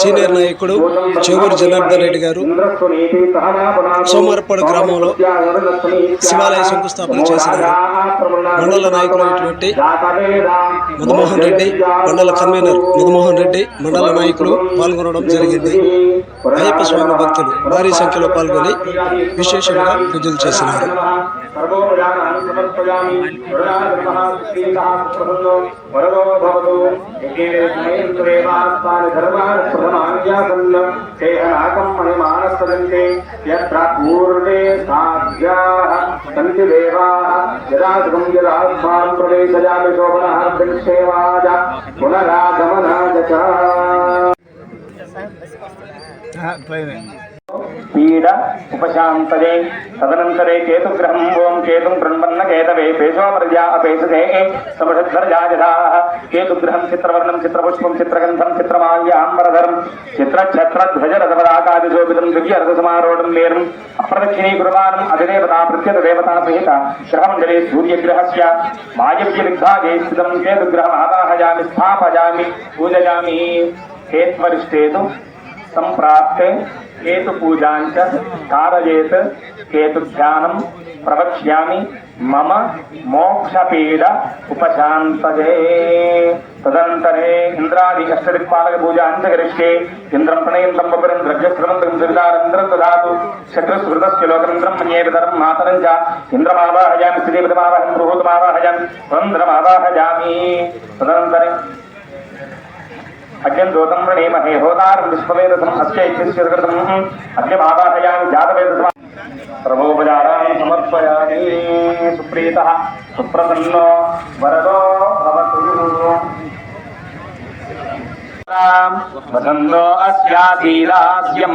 Senior నాయకుడు చేగూరు జనార్దన్ రెడ్డి గారు సోమవారపాడు గ్రామంలో శివాలయ శంకుస్థాపన చేసినారు మండల నాయకులు అయినటువంటి మధుమోహన్ రెడ్డి మండల కన్వీనర్ మధుమోహన్ రెడ్డి మండల నాయకులు పాల్గొనడం జరిగింది. అయ్యప్ప స్వామి భక్తులు భారీ సంఖ్యలో పాల్గొని విశేషంగా పూజలు చేసినారు. सर्वो प्रजानां समर्पयामि वरुणागतः श्रीतः प्रसन्नो वरदो भवतु यज्ञेनैन्द्रेवास्मान् धर्मान् प्रथमाज्ञासन् सेहनाकं मणिमानस्तदन्ते। यत्र पूर्वे साध्याः सन्ति देवाः। यदा सुखं यदात्मान् प्रवेशयामि शोभनः दृक्षेवाज पुनरागमनाय च। हाँ, हाँ పీడ ఉపశాంతయే తదనంతరే కేతుగ్రహం ఓం కేతుం కృణ్వన్న కేతవే పేశోమర్యా అపేషతే సమషధ్వర్యాజధాః కేతుగ్రహం చిత్రవర్ణం చిత్రపుష్పం చిత్రగంధం చిత్రమాల్యాంబరధరం చిత్రఛత్రధ్వజరథపదాకాదిశోభితం దివ్యరథసమారోఢం మేరుం అప్రదక్షిణీకుర్వాణం అధిదేవతా ప్రత్యత దేవతా సహిత గ్రహమండలే సూర్యగ్రహస్య వాయవ్యదిగ్భాగే స్థితం కేతుగ్రహం ఆవాహయామి స్థాపయామి పూజయామి హేత్వరిష్టేతు సంప్రాప్తే కేతు పూజాంచ ధారయేత్ కేతు ధ్యానం ప్రవక్ష్యామి మమ మోక్షపీడ ఉపశాంతజే. తదంతరే ఇంద్రాది అష్టదిక్పాలక పూజాంచ గరిష్టే ఇంద్రం ప్రణయంతం బపురం ద్రవ్యశ్రమంతం దురిదారంధ్రం దదాతు శత్రుస్మృతస్య లోకమింద్రం మన్యేతరం మాతరం చ. ఇంద్రమావాహయామి స్థితిపదమావహం బృహూతమావాహయామి వంద్రమావాహయామి తదనంతరే అగ్యం దూతం ప్రణేమహే విశ్వవేదసం అస్య ఇత్యస్యకృతం అగ్యమావాహయామి జాతవేదసం ప్రభోపచారాం సమర్పయామి సుప్రీత సుప్రసన్నో వరదో భవతు. వసంతో అస్యాధీరాస్యం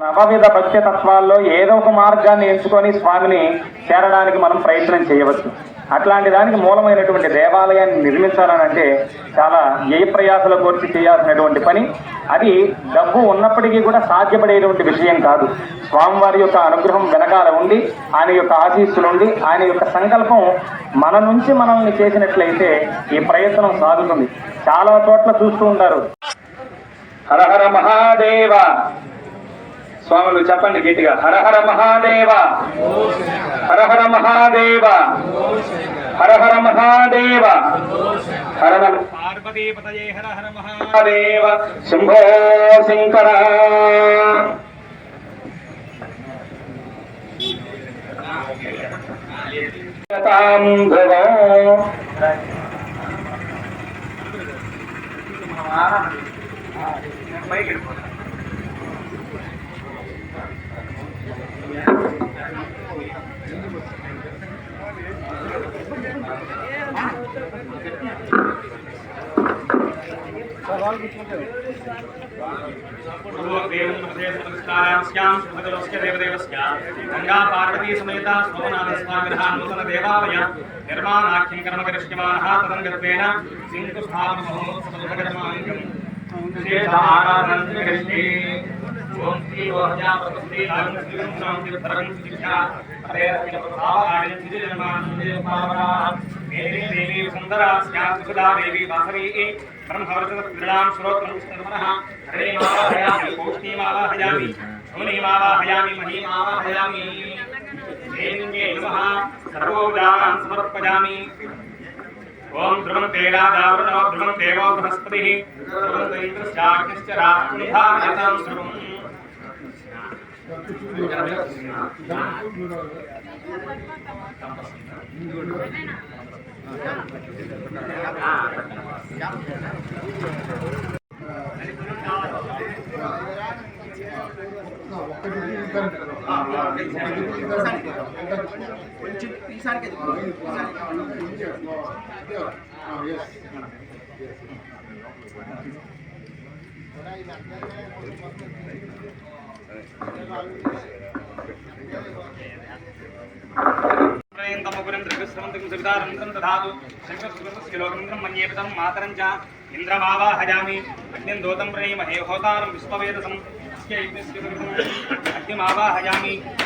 నవవిధ భక్తి తత్వాల్లో ఏదో ఒక మార్గాన్ని ఎంచుకొని స్వామిని చేరడానికి మనం ప్రయత్నం చేయవచ్చు. అట్లాంటి దానికి మూలమైనటువంటి దేవాలయాన్ని నిర్మించాలనంటే చాలా ఏ ప్రయాసలు కోర్చి చేయాల్సినటువంటి పని. అది డబ్బు ఉన్నప్పటికీ కూడా సాధ్యపడేటువంటి విషయం కాదు. స్వామివారి యొక్క అనుగ్రహం వెనకాల ఉండి ఆయన యొక్క ఆశీస్సులు ఉండి ఆయన యొక్క సంకల్పం మన నుంచి మనల్ని చేసినట్లయితే ఈ ప్రయత్నం సాగుతుంది. చాలా చోట్ల చూస్తూ ఉంటారు. హర హర మహాదేవ స్వాములు చెప్పండి గట్టిగా. హర హర మహాదేవ. హర హర మహాదేవ. హర హర మహాదేవ. హర హర పార్వతీపతయే హర హర మహా మహాదేవ. శంభో శంకర. తాం गंगा पार्वती समेता सोमनाथस्वाग्रहान्मुतन देवालय निर्माणाख्यं कर्म करिष्यमाणः तदङ्गत्वेन सिङ्कुस्थापनमहोत्सवधर्माङ्गम् ओम श्री ओहजा पतुस्त्री आनंदिरं संविद परं शिक्षा अरेरति प्रभाव आनंदिर जन्मानंदिर पावरा देवी देवी सुंदरा स्यात् सुधा देवी वासवी ब्रह्मवर्चत क्रीडां श्रोत्रं सर्वनः हरे माला हयामि कोष्णी माला हयामि शूनि माला हयामि मही माला हयामि देवी नमः सर्वोदां समर्पयामि ధ్రువం తేడాదావృణో ధ్రువం దేవో బృహస్పతి ధ్రువం దైత్రశ్చాగ్నిశ్చ రాత్రిధారయతాం ధ్రువం ప్రయంతముగురం దృగస్రవంతం సువితారంతం దధాతు శంకరస్కృతస్య లోకమింద్రం మన్యేపితం మాతరం చ ఇంద్రమావాహయామి అగ్నిం దూతం ప్రణయమహే హోతారం విశ్వవేదసం एकदेशे एकदेशे एकदेशे एकदेशे एकदेशे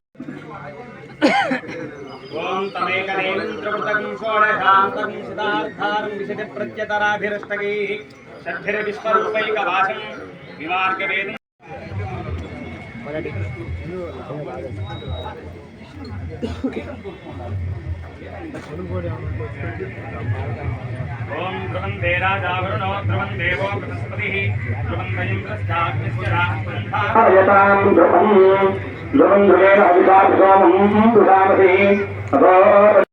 ओम तमेकनेन्द्रवृतं षोडशान्तं सिद्धार्थारं विशति प्रत्यतराभिरष्टकैः षड्भिर्विश्वरूपैकभाषं निवार्कवेदं ओम ध्रुवं देराजावरुणो ध्रुवं देवो बृहस्पतिः ध्रुवं वयं प्रस्थाग्निश्च राष्ट्रं ధ్రువం దేవో బృహస్పతిः